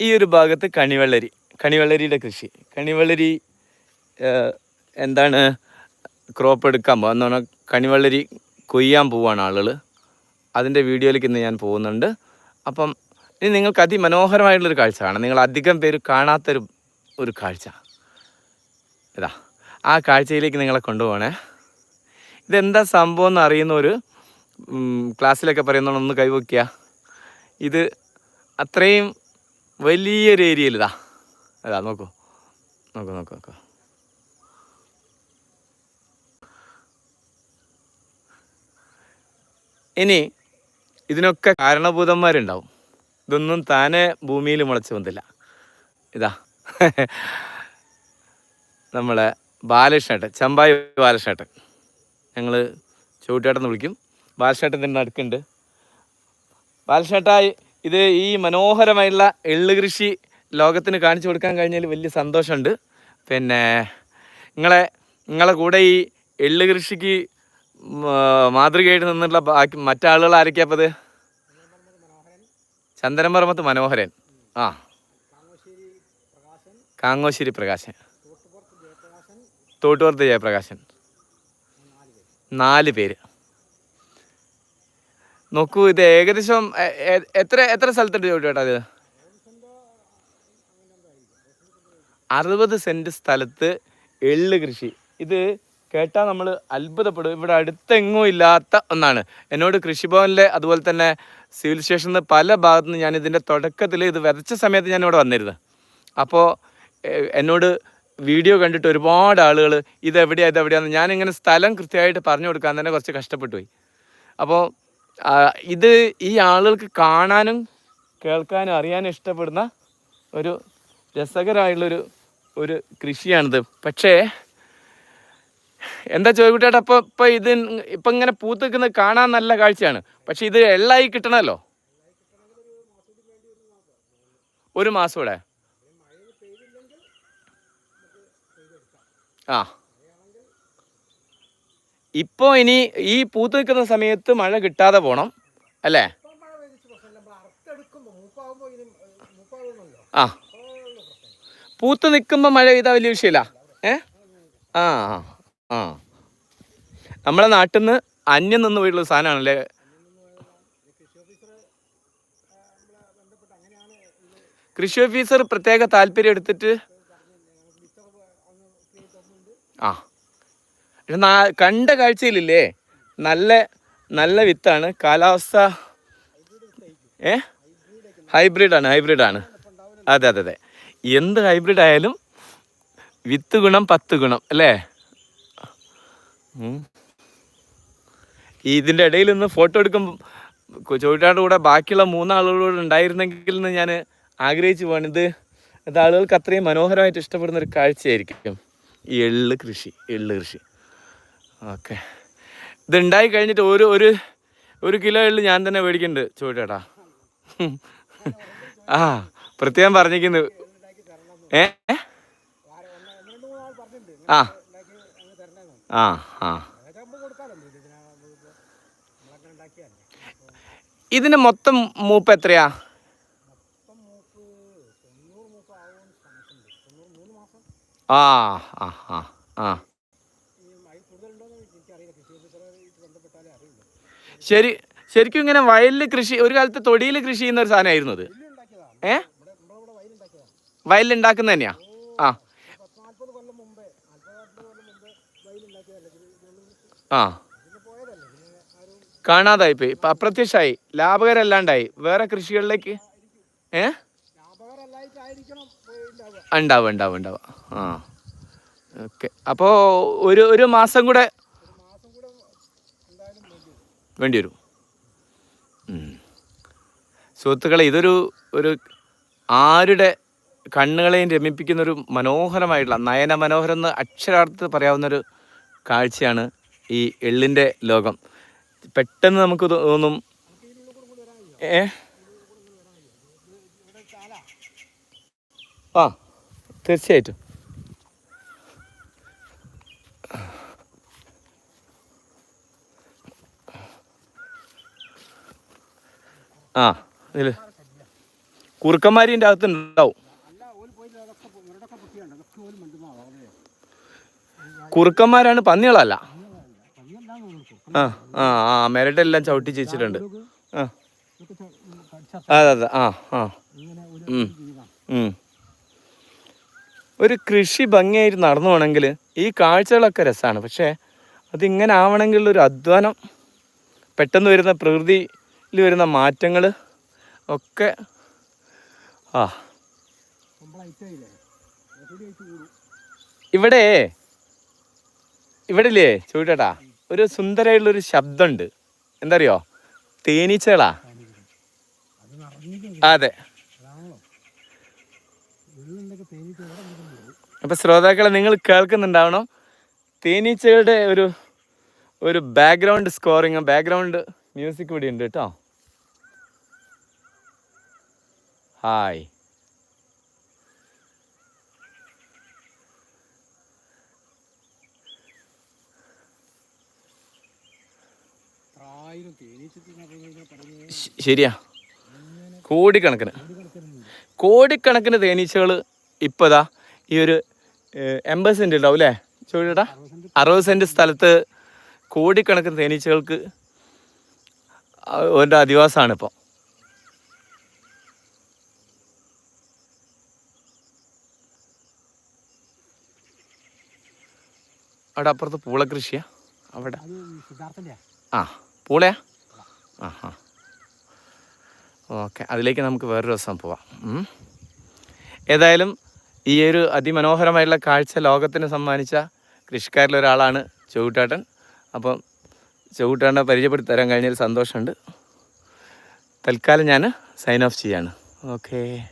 ഈ ഒരു ഭാഗത്ത് കണിവെള്ളരി കണിവെള്ളരിയുടെ കൃഷി. കണിവെള്ളരി എന്താണ് ക്രോപ്പ് എടുക്കാൻ പോകുക എന്ന് കണിവെള്ളരി കൊയ്യാൻ പോവാണ് ആളുകൾ അതിന്റെ വീഡിയോയിലേക്ക് ഇന്ന് ഞാൻ പോകുന്നുണ്ട്. അപ്പം ഇനി നിങ്ങൾക്ക് അതിമനോഹരമായിട്ടുള്ളൊരു കാഴ്ച കാണാം നിങ്ങൾ അധികം പേര് കാണാത്തൊരു ഒരു കാഴ്ച. ഇതാ ആ കാഴ്ചയിലേക്ക് നിങ്ങളെ കൊണ്ടുപോകണേ. ഇതെന്താ സംഭവം എന്ന് അറിയുന്ന ഒരു ക്ലാസ്സിലൊക്കെ പറയുന്നോണ്ട് ഒന്ന് കൈവയ്ക്കുക ഇത് അത്രയും വലിയൊരു ഏരിയയിൽ ഇതാ. അതാ നോക്കൂ. നോക്കൂ നോക്കൂ നോക്കൂ. ഇനി ഇതിനൊക്കെ കാരണഭൂതന്മാരുണ്ടാവും. ഇതൊന്നും താനെ ഭൂമിയിൽ മുളച്ചു വന്നില്ല. ഇതാ. നമ്മളെ ബാലകൃഷ്ണേട്ടൻ ചമ്പായി ബാലകൃഷ്ണേട്ടൻ. ഞങ്ങൾ ചൂട്ടേട്ടെന്ന് വിളിക്കും. ബാലകൃഷ്ണേട്ടൻ തന്നെ അടുക്കുണ്ട് ബാലകൃഷ്ണേട്ടാ ഇത് ഈ മനോഹരമായിട്ടുള്ള എള്ള് കൃഷി ലോകത്തിന് കാണിച്ചു കൊടുക്കാൻ കഴിഞ്ഞാൽ വലിയ സന്തോഷമുണ്ട്. പിന്നെ നിങ്ങളെ നിങ്ങളെ കൂടെ ഈ എള്ള് കൃഷിക്ക് മാതൃകയായിട്ട് നിന്നിട്ടുള്ള ബാക്കി മറ്റാളുകൾ ആരൊക്കെയാപ്പത് ചന്ദനമർമ്മത്ത് മനോഹരൻ. ആ. കാങ്ങോശ്ശേരി പ്രകാശൻ. തോട്ടുപുറത്ത് ജയപ്രകാശൻ. നാല് പേര്. നോക്കൂ ഇത് ഏകദേശം എത്ര എത്ര സ്ഥലത്തുണ്ട് ചോദിച്ചു ഇത് അറുപത് സെന്റ് സ്ഥലത്ത് എള്ള് കൃഷി. ഇത് കേട്ടാൽ നമ്മൾ അത്ഭുതപ്പെടും. ഇവിടെ അടുത്തെങ്ങും ഇല്ലാത്ത ഒന്നാണ്. എന്നോട് കൃഷിഭവനിലെ അതുപോലെ തന്നെ സിവിൽ സ്റ്റേഷനിൽ നിന്ന് പല ഭാഗത്തു നിന്ന് ഞാൻ ഇതിന്റെ തുടക്കത്തിൽ ഇത് വിതച്ച സമയത്ത് ഞാൻ ഇവിടെ വന്നിരുന്നത് അപ്പോൾ എന്നോട് വീഡിയോ കണ്ടിട്ട് ഒരുപാട് ആളുകൾ ഇത് എവിടെയാണ് ഇത് എവിടെയാണെന്ന് ഞാനിങ്ങനെ സ്ഥലം കൃത്യമായിട്ട് പറഞ്ഞു കൊടുക്കാൻ തന്നെ കുറച്ച് കഷ്ടപ്പെട്ടു പോയി അപ്പോൾ ഇത് ഈ ആളുകൾക്ക് കാണാനും കേൾക്കാനും അറിയാനും ഇഷ്ടപ്പെടുന്ന ഒരു രസകരമായുള്ളൊരു ഒരു കൃഷിയാണിത്. പക്ഷേ എന്താ ചോദിക്കുട്ടേട്ടാ അപ്പോൾ ഇപ്പോൾ ഇത് ഇപ്പം ഇങ്ങനെ പൂത്ത് നിൽക്കുന്നത് കാണാൻ നല്ല കാഴ്ചയാണ്. പക്ഷേ ഇത് എള്ളായി കിട്ടണമല്ലോ? ഒരു മാസം ഇവിടെ. ആ. ഇപ്പോൾ ഇനി ഈ പൂത്ത് നിൽക്കുന്ന സമയത്ത് മഴ കിട്ടാതെ പോണം അല്ലേ? ആ. പൂത്ത് നിൽക്കുമ്പോൾ മഴ പെയ്താൽ വലിയ വിഷയമില്ല. ഏ? ആ ആ നമ്മളെ നാട്ടിൽ നിന്ന് അന്യം നിന്ന് പോയിട്ടുള്ള സാധനമാണല്ലേ? കൃഷി ഓഫീസർ പ്രത്യേക താല്പര്യം എടുത്തിട്ട്? ആ. കണ്ട കാഴ്ചയിലില്ലേ? നല്ല നല്ല വിത്താണ്. കാലാവസ്ഥ ഏ? ഹൈബ്രിഡാണ് ഹൈബ്രിഡാണ്. അതെ അതെ അതെ. എന്ത് ഹൈബ്രിഡ് ആയാലും വിത്ത് ഗുണം പത്ത് ഗുണം അല്ലേ? ഇതിന്റെ ഇടയിൽ നിന്ന് ഫോട്ടോ എടുക്കുമ്പോൾ ചോദിച്ചാണ്ട് കൂടെ ബാക്കിയുള്ള മൂന്നാളുകളോട് ഉണ്ടായിരുന്നെങ്കിൽ എന്ന് ഞാൻ ആഗ്രഹിച്ചു പോവാണ്. ഇത് ആളുകൾക്ക് അത്രയും മനോഹരമായിട്ട് ഇഷ്ടപ്പെടുന്ന ഒരു കാഴ്ചയായിരിക്കും. എള്ള് കൃഷി എള്ള് കൃഷി. ഓക്കെ. ഇത് ഉണ്ടായി കഴിഞ്ഞിട്ട് ഒരു ഒരു ഒരു കിലോ എള്ള് ഞാൻ തന്നെ മേടിക്കുന്നുണ്ട് ചോദിച്ചേട്ടാ. ആ പ്രത്യേകം പറഞ്ഞിരിക്കുന്നു. ഏ ആ. ആ ആ. ഇതിന് മൊത്തം മൂപ്പ് എത്രയാ? ആ ആ ആ ആ. ശരി ശരിക്കും ഇങ്ങനെ വയലിൽ കൃഷി ഒരു കാലത്ത് തൊടിയിൽ കൃഷി ചെയ്യുന്ന ഒരു സാധനമായിരുന്നു അത്. ഏ? വയലിൽ ഉണ്ടാക്കുന്ന തന്നെയാ? ആ. ആ. കാണാതായി പോയി. അപ്രത്യക്ഷമായി ലാഭകരമല്ലാണ്ടായി വേറെ കൃഷികളിലേക്ക്? ഏ? ഉണ്ടാവും ഉണ്ടാവും ഉണ്ടാവും. ആ. ഓക്കെ. അപ്പോൾ ഒരു ഒരു മാസം കൂടെ വേണ്ടി വരും സുഹൃത്തുക്കളെ ഇതൊരു ഒരു ആരുടെ കണ്ണുകളെയും രമിപ്പിക്കുന്ന ഒരു മനോഹരമായിട്ടുള്ള നയന മനോഹരം എന്ന് അക്ഷരാർത്ഥത്തിൽ പറയാവുന്നൊരു കാഴ്ചയാണ് ഈ എള്ളിന്റെ ലോകം. പെട്ടെന്ന് നമുക്ക് തോന്നും ഏ? ആ തീർച്ചയായിട്ടും. ആ. ഇതിൽ കുറുക്കന്മാരിന്റെ അകത്ത് ഉണ്ടാവും. കുറുക്കന്മാരാണ് പന്നികളല്ല. ആ ആ ആ മെരടെല്ലാം ചവിട്ടി ചേച്ചിട്ടുണ്ട് ആ. അതെ അതെ ആ ആ. ഒരു കൃഷി ഭംഗിയായിട്ട് നടന്നു പോകണമെങ്കിൽ ഈ കാഴ്ചകളൊക്കെ രസമാണ് പക്ഷേ അതിങ്ങനെ ആവണമെങ്കിൽ ഒരു അധ്വാനം പെട്ടെന്ന് വരുന്ന പ്രകൃതിയിൽ വരുന്ന മാറ്റങ്ങൾ ഒക്കെ ആ. ഇവിടെ ഇവിടെ ഇല്ലേ? ചോദിച്ചേട്ടാ ഒരു സുന്ദരമായിട്ടുള്ളൊരു ശബ്ദമുണ്ട്. എന്താ അറിയോ തേനീച്ചകളാ അതെ. അപ്പൊ ശ്രോതാക്കളെ നിങ്ങൾ കേൾക്കുന്നുണ്ടാവണം? തേനീച്ചകളുടെ ഒരു ഒരു ബാക്ക്ഗ്രൗണ്ട് സ്കോറിങ് ബാക്ക്ഗ്രൗണ്ട് മ്യൂസിക് ഇവിടെ ഉണ്ട് കേട്ടോ. ഹായ് ശരിയാ. കോടിക്കണക്കിന്. കോടിക്കണക്കിന് തേനീച്ചകൾ ഇപ്പോൾ ഇതാ ഈ ഒരു എൺപത് സെന്റ് ഉണ്ടാവും അല്ലേ ചോദിച്ചേട്ടാ അറുപത് സെന്റ് സ്ഥലത്ത് കോടിക്കണക്കിന് തേനീച്ചകൾക്ക് ഒരു അധിവാസമാണ് ഇപ്പോൾ അവിടെ അപ്പുറത്ത് പൂള കൃഷിയാ. അവിടെ. ആ പൂളയാ? ആ ആ ഓക്കെ അതിലേക്ക് നമുക്ക് വേറൊരു ദിവസം പോവാം. ഏതായാലും ഈ ഒരു അതിമനോഹരമായിട്ടുള്ള കാഴ്ച ലോകത്തിന് സമ്മാനിച്ച കൃഷിക്കാരിലൊരാളാണ് ചുവട്ടാട്ടൻ. അപ്പം ചുവട്ടാട്ടനെ പരിചയപ്പെടുത്തി തരാൻ കഴിഞ്ഞതിൽ സന്തോഷമുണ്ട്. തൽക്കാലം ഞാൻ സൈൻ ഓഫ് ചെയ്യാണ്. ഓക്കേ.